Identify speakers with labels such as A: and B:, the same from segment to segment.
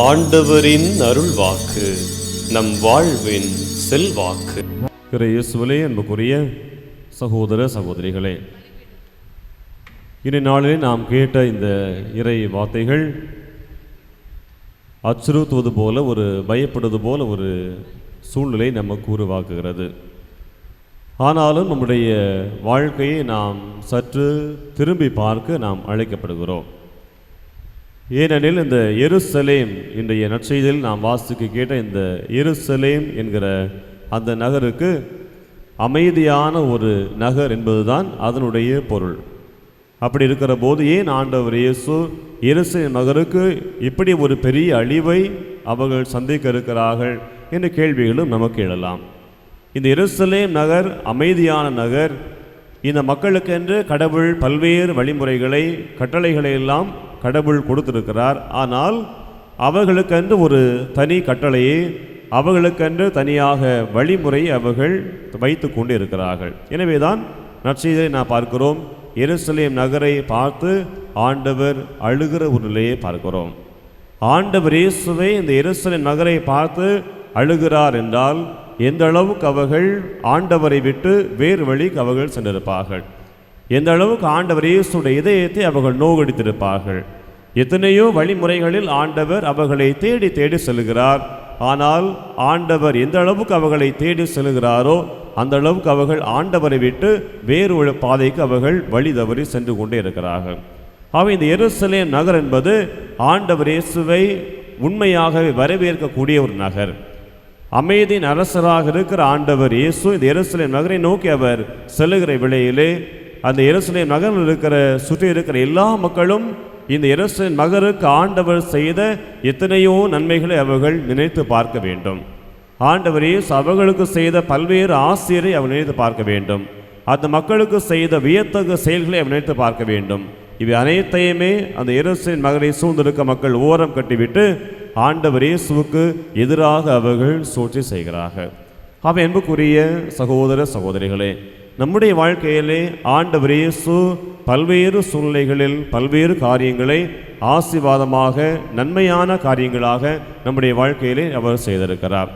A: ஆண்டவரின் அருள் வாக்கு நம் வாழ்வின் செல்வாக்கு.
B: திரு இயேசுவிலே அன்புக்குரிய சகோதர சகோதரிகளே இனி நாளிலே நாம் கேட்ட இந்த இறை வார்த்தைகள் அச்சுறுத்துவது போல ஒரு பயப்படுவது போல ஒரு சூழ்நிலை நமக்கு உருவாக்குகிறது. ஆனாலும் நம்முடைய வாழ்க்கையை நாம் சற்று திரும்பி பார்க்க நாம் அழைக்கப்படுகிறோம். ஏனெனில் இந்த எருசலேம் இன்றைய நற்செய்தியில் நாம் வாசிக்க கேட்ட இந்த எருசலேம் என்கிற அந்த நகருக்கு அமைதியான ஒரு நகர் என்பதுதான் அதனுடைய பொருள். அப்படி இருக்கிற போது ஏன் ஆண்டவர் இயேசு எருசலேம் நகருக்கு இப்படி ஒரு பெரிய அழிவை அவர்கள் சந்திக்க இருக்கிறார்கள் என்ற கேள்விகளும் நமக்கு எழலாம். இந்த எருசலேம் நகர் அமைதியான நகர் இந்த மக்களுக்கென்று கடவுள் பல்வேறு வழிமுறைகளை கட்டளைகளை எல்லாம் கடவுள் கொடுத்திருக்கிறார். ஆனால் அவர்களுக்கென்று ஒரு தனி கட்டளையை அவர்களுக்கென்று தனியாக வழிமுறை அவர்கள் வைத்து கொண்டு இருக்கிறார்கள் எனவேதான் நற்செய்தியை நான் பார்க்கிறோம். எருசலேம் நகரை பார்த்து ஆண்டவர் அழுகிற ஒரு நிலையை பார்க்கிறோம். ஆண்டவர் இயேசுவை இந்த எருசலேம் நகரை பார்த்து அழுகிறார் என்றால் எந்த அளவுக்கு அவர்கள் ஆண்டவரை விட்டு வேறு வழிக்கு அவர்கள் சென்றிருப்பார்கள்? எந்த அளவுக்கு ஆண்டவர் இயேசுடைய இதயத்தை அவர்கள் நோகடித்திருப்பார்கள்? எத்தனையோ வழிமுறைகளில் ஆண்டவர் அவர்களை தேடி தேடி செல்கிறார். ஆனால் ஆண்டவர் எந்த அளவுக்கு அவர்களை தேடி செல்கிறாரோ அந்த அளவுக்கு அவர்கள் ஆண்டவரை விட்டு வேறு ஒரு பாதைக்கு அவர்கள் வழி தவறி சென்று கொண்டே இருக்கிறார்கள். அவை இந்த எருசலேம் நகர் என்பது ஆண்டவர் இயேசுவை உண்மையாகவே வரவேற்கக்கூடிய ஒரு நகர். அமைதியின் அரசராக இருக்கிற ஆண்டவர் இயேசு இந்த எருசலேம் நகரை நோக்கி அவர் செல்லுகிற விலையிலே அந்த எருசலேம் நகரில் இருக்கிற சுற்றி இருக்கிற எல்லா மக்களும் இந்த எருசலேம் நகருக்கு ஆண்டவர் செய்த எத்தனையோ நன்மைகளை அவர்கள் நினைத்து பார்க்க வேண்டும். ஆண்டவரே அவர்களுக்கு செய்த பல்வேறு ஆசிரியரை அவர் நினைத்து பார்க்க வேண்டும். அந்த மக்களுக்கு செய்த வியத்தகு செயல்களை அவர் நினைத்து பார்க்க வேண்டும். இவை அனைத்தையுமே அந்த எருசலேம் மகனை சூழ்ந்திருக்க மக்கள் ஓரம் கட்டிவிட்டு ஆண்டவர் இயேசுவுக்கு எதிராக அவர்கள் சூழ்ச்சி செய்கிறார்கள். அவை என்புக்குரிய சகோதர சகோதரிகளே நம்முடைய வாழ்க்கையிலே ஆண்டவர் இயேசு பல்வேறு சூழ்நிலைகளில் பல்வேறு காரியங்களை ஆசீர்வாதமாக நன்மையான காரியங்களாக நம்முடைய வாழ்க்கையிலே அவர் செய்திருக்கிறார்.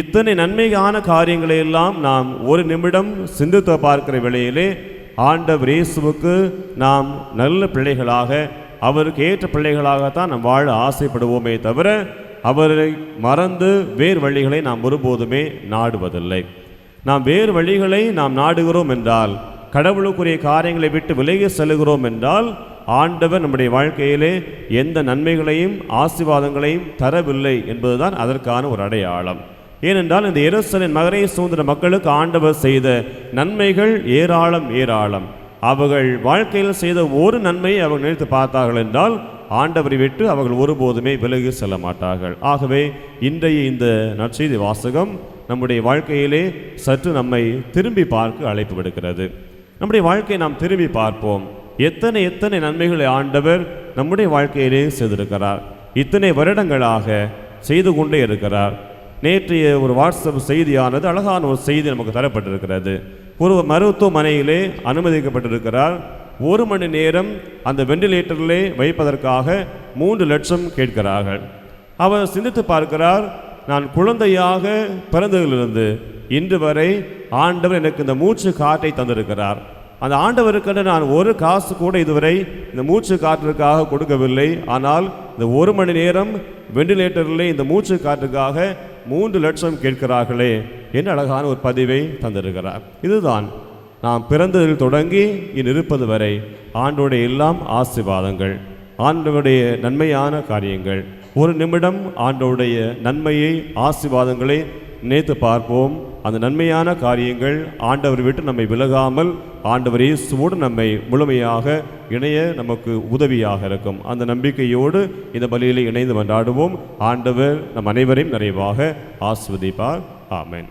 B: இத்தனை நன்மையான காரியங்களை எல்லாம் நாம் ஒரு நிமிடம் சிந்தித்து பார்க்கிற வேளையிலே ஆண்டவர் இயேசுவுக்கு நாம் நல்ல பிள்ளைகளாக அவருக்கு ஏற்ற பிள்ளைகளாகத்தான் நாம் வாழ ஆசைப்படுவோமே தவிர அவரை மறந்து வேறு வழிகளை நாம் ஒருபோதுமே நாடுவதில்லை. நாம் வேறு வழிகளை நாம் நாடுகிறோம் என்றால் கடவுளுக்குரிய காரியங்களை விட்டு விலகி செல்கிறோம் என்றால் ஆண்டவர் நம்முடைய வாழ்க்கையிலே எந்த நன்மைகளையும் ஆசீர்வாதங்களையும் தரவில்லை என்பதுதான் அதற்கான ஒரு அடையாளம். ஏனென்றால் இந்த எருசலேம் நகரை சுதந்திர மக்களுக்கு ஆண்டவர் செய்த நன்மைகள் ஏராளம் ஏராளம். அவர்கள் வாழ்க்கையில் செய்த ஒரு நன்மையை அவர்கள் நினைத்து பார்த்தார்கள் என்றால் ஆண்டவரை விட்டு அவர்கள் ஒருபோதுமே விலகி செல்ல மாட்டார்கள். ஆகவே இன்றைய இந்த நற்செய்தி வாசகம் நம்முடைய வாழ்க்கையிலே சற்று நம்மை திரும்பி பார்க்க அழைப்பு விடுக்கிறது. நம்முடைய வாழ்க்கையை நாம் திரும்பி பார்ப்போம். எத்தனை எத்தனை நன்மைகளை ஆண்டவர் நம்முடைய வாழ்க்கையிலே செய்திருக்கிறார். இத்தனை வருடங்களாக செய்து கொண்டே இருக்கிறார். நேற்றைய ஒரு வாட்ஸ்அப் செய்தியானது அழகான ஒரு செய்தி நமக்கு தரப்பட்டிருக்கிறது. ஒரு மருத்துவமனையிலே அனுமதிக்கப்பட்டிருக்கிறார். ஒரு மணி நேரம் அந்த வெண்டிலேட்டரிலே வைப்பதற்காக மூன்று லட்சம் கேட்கிறார்கள். அவர் சிந்தித்து பார்க்கிறார் நான் குழந்தையாக பிறந்ததிலிருந்து இன்று வரை ஆண்டவர் எனக்கு இந்த மூச்சு காற்றை தந்திருக்கிறார். அந்த ஆண்டவருக்கென்று நான் ஒரு காசு கூட இதுவரை இந்த மூச்சு காற்றிற்காக கொடுக்கவில்லை. ஆனால் இந்த ஒரு மணி நேரம் வெண்டிலேட்டரில் இந்த மூச்சு காற்றுக்காக மூன்று லட்சம் கேட்கிறார்களே என்ன அழகான ஒரு பதிவை தந்திருக்கிறார். இதுதான் நாம் பிறந்ததில் தொடங்கி இன் இருப்பது வரை ஆண்டோடைய எல்லாம் ஆசீர்வாதங்கள் ஆண்டவருடைய நன்மையான காரியங்கள். ஒரு நிமிடம் ஆண்டவருடைய நன்மையை ஆசீர்வாதங்களை நினைத்து பார்ப்போம். அந்த நன்மையான காரியங்கள் ஆண்டவர் விட்டு நம்மை விலகாமல் ஆண்டவர் இயேசுவோடு நம்மை முழுமையாக இணைய நமக்கு உதவியாக இருக்கும். அந்த நம்பிக்கையோடு இந்த பலியில் இணைந்து கொண்டாடுவோம் ஆண்டவர் நம் அனைவரையும் நிறைவாக ஆஸ்வதிப்பார் ஆமேன்.